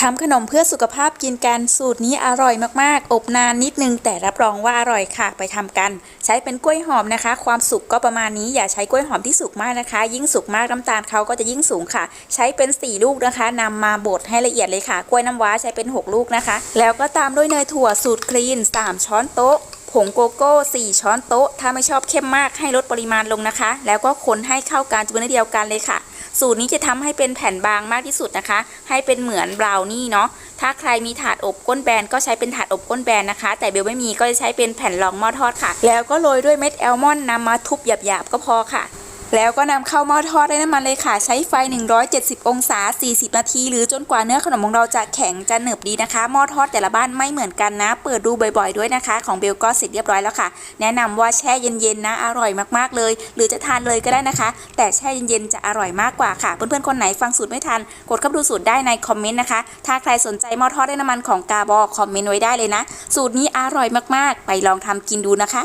ทำขนมเพื่อสุขภาพกินกันสูตรนี้อร่อยมากๆ อบนานนิดนึง แต่รับรองว่าอร่อยค่ะไปทำกัน ใช้เป็นกล้วยหอมนะคะ ความสุกก็ประมาณนี้อย่าใช้กล้วยหอมที่สุกมากนะคะ ยิ่งสุกมากน้ำตาลเขาก็จะยิ่งสูงค่ะ ใช้เป็น 4 ลูกนะคะนำมาบดให้ละเอียดเลยค่ะ กล้วยน้ำว้าใช้เป็น 6 ลูกนะคะ แล้วก็ตามด้วยเนยถั่วสูตรคลีน 3 ช้อนโต๊ะผงโกโก้ 4 ช้อนโต๊ะ ถ้าไม่ชอบเข้มมากให้ลดปริมาณลงนะคะ แล้วก็คนให้เข้ากันจนเป็นเนื้อเดียวกันเลยค่ะ สูตรนี้จะทำให้เป็นแผ่นบางมากที่สุดนะคะ ให้เป็นเหมือนบราวนี่เนาะถ้าใครมีถาดอบก้นแบนก็ใช้เป็นถาดอบก้นแบนนะคะ แต่เบลไม่มีก็จะใช้เป็นแผ่นรองหม้อทอดค่ะ แล้วก็โรยด้วยเม็ดแอลมอนด์นำมาทุบหยาบๆก็พอค่ะ แล้วก็นำเข้าหม้อทอดด้วยน้ำมันเลยค่ะ ใช้ไฟ 170 องศา 40 นาที หรือจนกว่าเนื้อขนมของเราจะแข็งจะหนึบดีนะคะ หม้อทอดแต่ละบ้านไม่เหมือนกันนะ เปิดดูบ่อยๆด้วยนะคะ ของเบลก็เสร็จเรียบร้อยแล้วค่ะ แนะนำว่าแช่เย็นๆนะ อร่อยมากๆเลย หรือจะทานเลยก็ได้นะคะ แต่แช่เย็นๆจะอร่อยมากกว่าค่ะ เพื่อนๆคนไหนฟังสูตรไม่ทัน กดเข้าไปดูสูตรได้ในคอมเมนต์นะคะ ถ้าใครสนใจหม้อทอดด้วยน้ำมันของกาบอคอมเมนต์ไว้ได้เลยนะ สูตรนี้อร่อยมากๆ ไปลองทำกินดูนะคะ